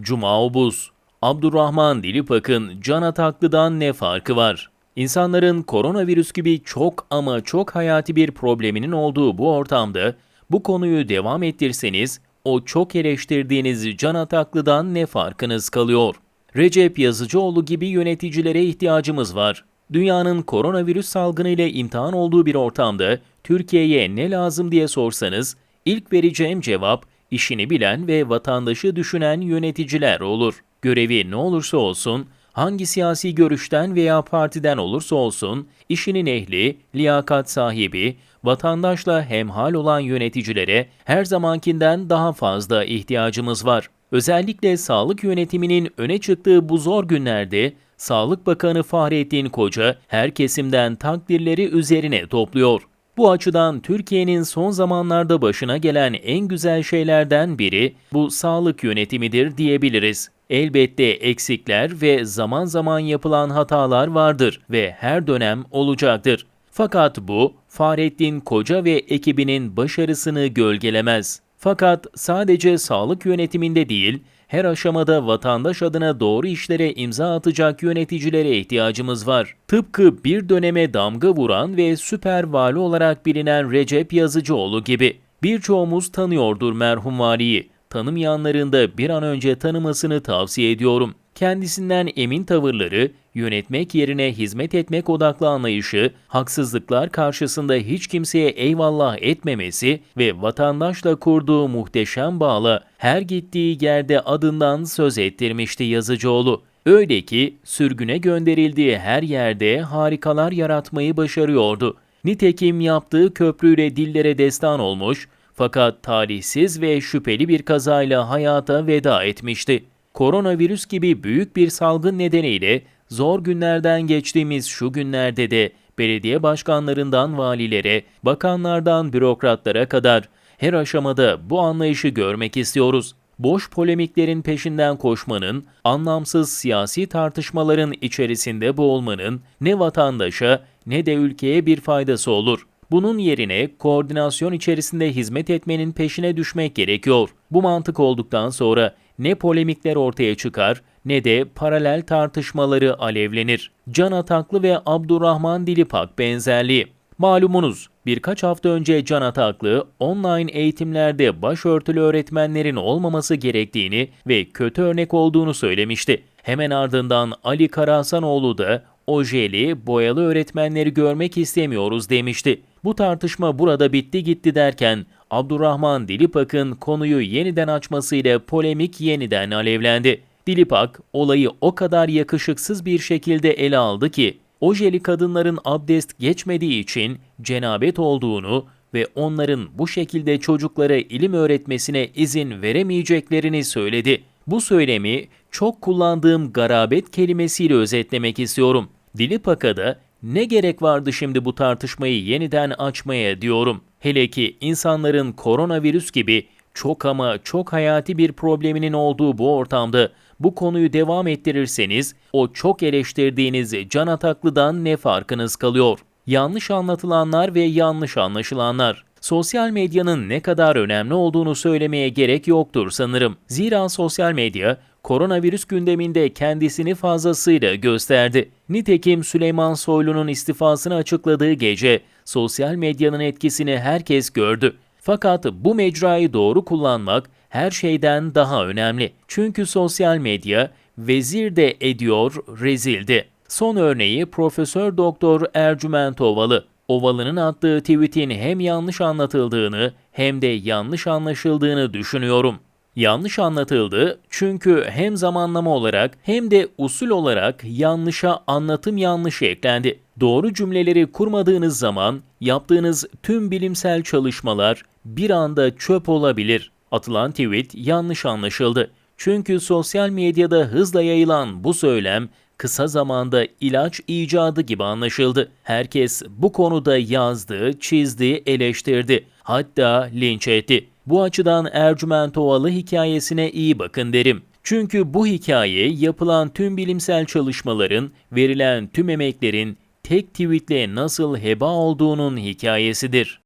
Cuma Obuz, Abdurrahman Dilipak'ın Can Ataklı'dan ne farkı var? İnsanların koronavirüs gibi çok ama çok hayati bir probleminin olduğu bu ortamda bu konuyu devam ettirseniz o çok eleştirdiğiniz Can Ataklı'dan ne farkınız kalıyor? Recep Yazıcıoğlu gibi yöneticilere ihtiyacımız var. Dünyanın koronavirüs salgını ile imtihan olduğu bir ortamda Türkiye'ye ne lazım diye sorsanız ilk vereceğim cevap işini bilen ve vatandaşı düşünen yöneticiler olur. Görevi ne olursa olsun, hangi siyasi görüşten veya partiden olursa olsun, işinin ehli, liyakat sahibi, vatandaşla hemhal olan yöneticilere her zamankinden daha fazla ihtiyacımız var. Özellikle sağlık yönetiminin öne çıktığı bu zor günlerde Sağlık Bakanı Fahrettin Koca her kesimden takdirleri üzerine topluyor. Bu açıdan Türkiye'nin son zamanlarda başına gelen en güzel şeylerden biri bu sağlık yönetimidir diyebiliriz. Elbette eksikler ve zaman zaman yapılan hatalar vardır ve her dönem olacaktır. Fakat bu Fahrettin Koca ve ekibinin başarısını gölgelemez. Fakat sadece sağlık yönetiminde değil, her aşamada vatandaş adına doğru işlere imza atacak yöneticilere ihtiyacımız var. Tıpkı bir döneme damga vuran ve süper vali olarak bilinen Recep Yazıcıoğlu gibi. Birçoğumuz tanıyordur merhum valiyi. Tanımayanların da bir an önce tanımasını tavsiye ediyorum. Kendisinden emin tavırları, yönetmek yerine hizmet etmek odaklı anlayışı, haksızlıklar karşısında hiç kimseye eyvallah etmemesi ve vatandaşla kurduğu muhteşem bağla her gittiği yerde adından söz ettirmişti Yazıcıoğlu. Öyle ki sürgüne gönderildiği her yerde harikalar yaratmayı başarıyordu. Nitekim yaptığı köprüyle dillere destan olmuş fakat talihsiz ve şüpheli bir kazayla hayata veda etmişti. Koronavirüs gibi büyük bir salgın nedeniyle zor günlerden geçtiğimiz şu günlerde de belediye başkanlarından valilere, bakanlardan bürokratlara kadar her aşamada bu anlayışı görmek istiyoruz. Boş polemiklerin peşinden koşmanın, anlamsız siyasi tartışmaların içerisinde boğulmanın ne vatandaşa ne de ülkeye bir faydası olur. Bunun yerine koordinasyon içerisinde hizmet etmenin peşine düşmek gerekiyor. Bu mantık olduktan sonra ne polemikler ortaya çıkar ne de paralel tartışmaları alevlenir. Can Ataklı ve Abdurrahman Dilipak benzerliği. Malumunuz birkaç hafta önce Can Ataklı online eğitimlerde başörtülü öğretmenlerin olmaması gerektiğini ve kötü örnek olduğunu söylemişti. Hemen ardından Ali Karahasanoğlu da ojeli, boyalı öğretmenleri görmek istemiyoruz demişti. Bu tartışma burada bitti gitti derken Abdurrahman Dilipak'ın konuyu yeniden açmasıyla polemik yeniden alevlendi. Dilipak olayı o kadar yakışıksız bir şekilde ele aldı ki ojeli kadınların abdest geçmediği için cenabet olduğunu ve onların bu şekilde çocuklara ilim öğretmesine izin veremeyeceklerini söyledi. Bu söylemi çok kullandığım garabet kelimesiyle özetlemek istiyorum. Dilipak'a da ne gerek vardı şimdi bu tartışmayı yeniden açmaya diyorum. Hele ki insanların koronavirüs gibi çok ama çok hayati bir probleminin olduğu bu ortamda bu konuyu devam ettirirseniz o çok eleştirdiğiniz Can Ataklı'dan ne farkınız kalıyor? Yanlış anlatılanlar ve yanlış anlaşılanlar. Sosyal medyanın ne kadar önemli olduğunu söylemeye gerek yoktur sanırım. Zira sosyal medya koronavirüs gündeminde kendisini fazlasıyla gösterdi. Nitekim Süleyman Soylu'nun istifasını açıkladığı gece sosyal medyanın etkisini herkes gördü. Fakat bu mecrayı doğru kullanmak her şeyden daha önemli. Çünkü sosyal medya vezir de ediyor, rezildi. Son örneği Profesör Doktor Ercüment Ovalı. Ovalı'nın attığı tweetin hem yanlış anlatıldığını hem de yanlış anlaşıldığını düşünüyorum. Yanlış anlatıldı çünkü hem zamanlama olarak hem de usul olarak yanlışa anlatım yanlışı eklendi. Doğru cümleleri kurmadığınız zaman yaptığınız tüm bilimsel çalışmalar bir anda çöp olabilir. Atılan tweet yanlış anlaşıldı. Çünkü sosyal medyada hızla yayılan bu söylem kısa zamanda ilaç icadı gibi anlaşıldı. Herkes bu konuda yazdı, çizdi, eleştirdi. Hatta linç etti. Bu açıdan Ercüment Ovalı hikayesine iyi bakın derim. Çünkü bu hikaye yapılan tüm bilimsel çalışmaların, verilen tüm emeklerin tek tweetle nasıl heba olduğunun hikayesidir.